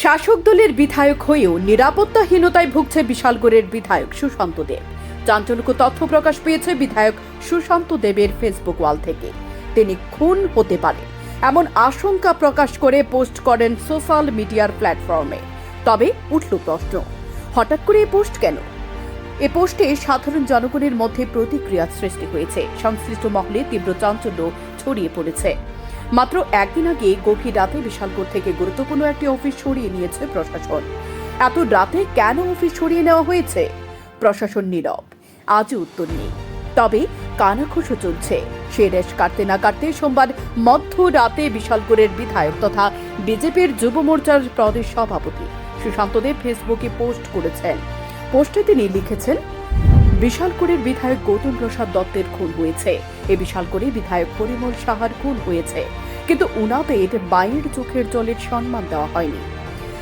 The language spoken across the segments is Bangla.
শাসক দলের বিধায়ক হয়েও নিরাপত্তাহীনতায় ভুগছে বিশালগড়ের বিধায়ক সুশান্ত দেব। চাঞ্চল্যক তথ্য প্রকাশ পেয়েছে বিধায়ক সুশান্ত দেবের ফেসবুক ওয়াল থেকে। তিনি খুন হতে পারেন এমন আশঙ্কা প্রকাশ করে পোস্ট করেন সোশ্যাল মিডিয়ার প্ল্যাটফর্মে। তবে উঠল প্রশ্ন, হঠাৎ করে এই পোস্ট কেন? এ পোস্টে সাধারণ জনগণের মধ্যে প্রতিক্রিয়া সৃষ্টি হয়েছে। সংশ্লিষ্ট মহলে তীব্র চাঞ্চল্য ছড়িয়ে পড়েছে। মাত্র একদিন আগে গভীর রাতে বিশালপুর থেকে গুরুত্বপূর্ণ একটি অফিস সরিয়ে নিয়েছে প্রশাসন। এত রাতে কেন অফিস সরিয়ে নেওয়া হয়েছে? প্রশাসন নীরব, আজও উত্তর নেই। তবে কানাঘুষো চলছে। সে রেশ কাটতে না কাটতে সোমবার মধ্যরাতে বিশালপুরের বিধায়ক তথা বিজেপির যুব মোর্চার প্রদেশ সভাপতি সুশান্ত দেব ফেসবুকে পোস্ট করেছেন। পোস্টে তিনি লিখেছেন বিশালপুরের বিধায়ক গৌতম প্রসাদ দত্তের খুন হয়েছে। এ বিশালপুরে বিধায়ক পরিমল সাহার খুন হয়েছে। কিন্তু উনাদের মায়ের চোখের জলের সম্মান দেওয়া হয়নি।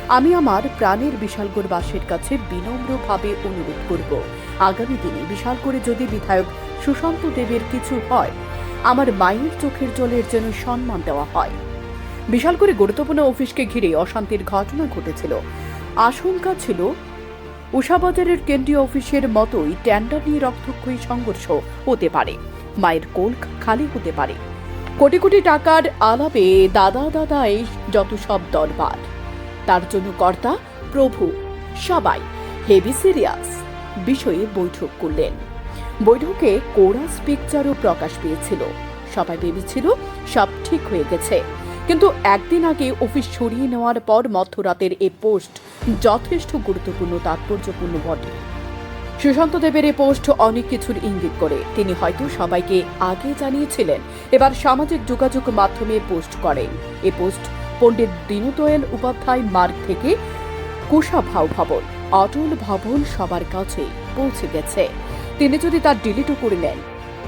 আমি আমার প্রাণের বিশালগড়বাসীর কাছে বিনম্রভাবে অনুরোধ করব। আগামী দিনে বিশালগড়ে যদি বিধায়ক সুশান্ত দেবের কিছু হয়, আমার মায়ের চোখের জলের যেন সম্মান দেওয়া হয়। বিশাল করে গুরুত্বপূর্ণ অফিসকে ঘিরে অশান্তির ঘটনা ঘটেছিল। আশঙ্কা ছিল উষাবাজারের কেন্দ্রীয় অফিসের মতোই ট্যান্ডার নিয়ে রক্তক্ষয়ী সংঘর্ষ হতে পারে। মায়ের কোল খালি হতে পারে। কোটি কোটি টাকার আলাপে দাদা দাদাই যত সব দরবার। তার জন্য কর্তা, প্রভু, সবাই হেভি সিরিয়াস বিষয়ে বৈঠক করলেন। বৈঠকে কোরাস পিকচারও প্রকাশ পেয়েছিল। সবাই ভেবেছিল সব ঠিক হয়ে গেছে। কিন্তু একদিন আগে অফিস সরিয়ে নেওয়ার পর মধ্যরাতের এই পোস্ট যথেষ্ট গুরুত্বপূর্ণ, তাৎপর্যপূর্ণ বটে। সুশান্ত দেবের এই পোস্ট অনেক কিছুর ইঙ্গিত করে। তিনি হয়তো সবাইকে আগে জানিয়েছিলেন, এবার সামাজিক যোগাযোগ মাধ্যমে পোস্ট করেন। এ পোস্ট পণ্ডিত দীনদয়াল উপাধ্যায় মার্গ থেকে কুশাভাও ভবন, অটল ভবন সবার কাছে পৌঁছে গেছে। তিনি যদি তার ডিলিটও করে নেন,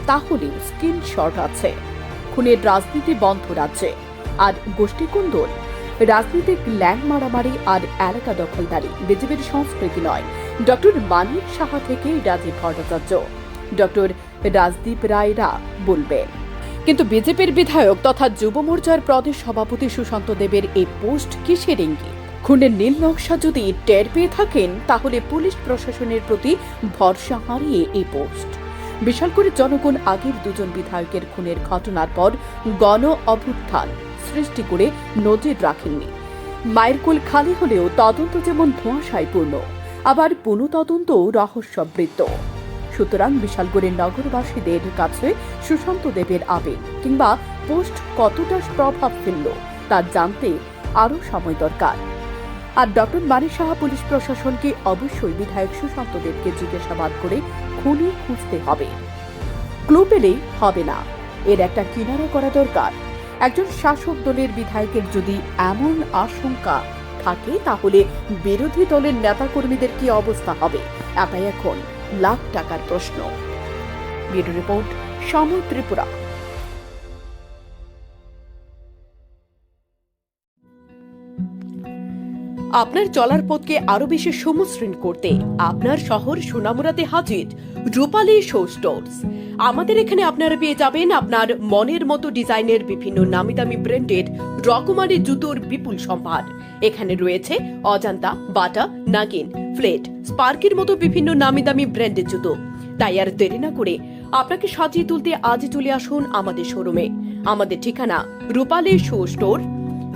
তাহলে স্ক্রিনশট আছে। খুনের রাজনীতি বন্ধ রাজ্যে। আর গোষ্ঠীকুন্দল রাজনীতিক ল্যাং মারামারি আর এলাকা দখলদারি, বিজেপির সংস্কৃতি নয়। ডক্টর মানিক সাহা থেকে রাজীব ভট্টাচার্য। ডক্টর রাজদীপ রায়রা বলবেন কিন্তু বিজেপির বিধায়ক তথা যুব মোর্চার প্রদেশ সভাপতি সুশান্ত দেবের এই পোস্ট কিসের ইঙ্গিত? খুনের নীল নকশা যদি টের পেয়ে থাকেন, তাহলে পুলিশ প্রশাসনের প্রতি ভরসা হারিয়ে এই পোস্ট। বিশাল করে জনগণ আগের দুজন বিধায়কের খুনের ঘটনার পর গণ অভ্যুত্থান। সৃষ্টি করে নজির রাখেননি। মায়ের কোল খালি হলেও তদন্ত যেমন ধোঁয়াশায় পূর্ণ, আবার পুনঃতদন্ত রহস্যবৃত্ত। সুতরাং বিশালগড়ের নগরবাসীদের কাছে সুশান্ত দেবের আবেগ কিংবা পোস্ট কতটা প্রভাব ফেলল, তা জানতে আরও সময় দরকার। আর ডক্টর মানিক সাহা পুলিশ প্রশাসনকে অবশ্যই বিধায়ক সুশান্ত দেবকে জিজ্ঞাসাবাদ করে খুনি খুঁজতে হবে। ক্লু পেলেই হবে না, এর একটা কিনারা করা দরকার। একজন শাসক দলের বিধায়কের যদি এমন আশঙ্কা থাকে, তাহলে বিরোধী দলের নেতাকর্মীদের কি অবস্থা হবে। এটাই এখন লাখ টাকার প্রশ্ন। ব্যুরো রিপোর্ট, সময় ত্রিপুরা। আপনার চলার পথকে আরও বেশি সমশ্রীণ করতে আপনার শহর সোনামুরাতে হাজির রূপালী শো স্টোরস। আমাদের এখানে আপনারা পেয়ে যাবেন আপনার মনের মতো ডিজাইনের বিভিন্ন নামি দামি ব্র্যান্ডের রকমারি জুতোর বিপুল সম্ভার। এখানে রয়েছে অজান্তা, বাটা, নাগিন, ফ্লেট, স্পার্কের মতো বিভিন্ন নামি দামি ব্র্যান্ডের জুতো। তাই আর দেরি না করে আপনাকে সাজিয়ে তুলতে আজই চলে আসুন আমাদের শোরুমে। আমাদের ঠিকানা Rupali show store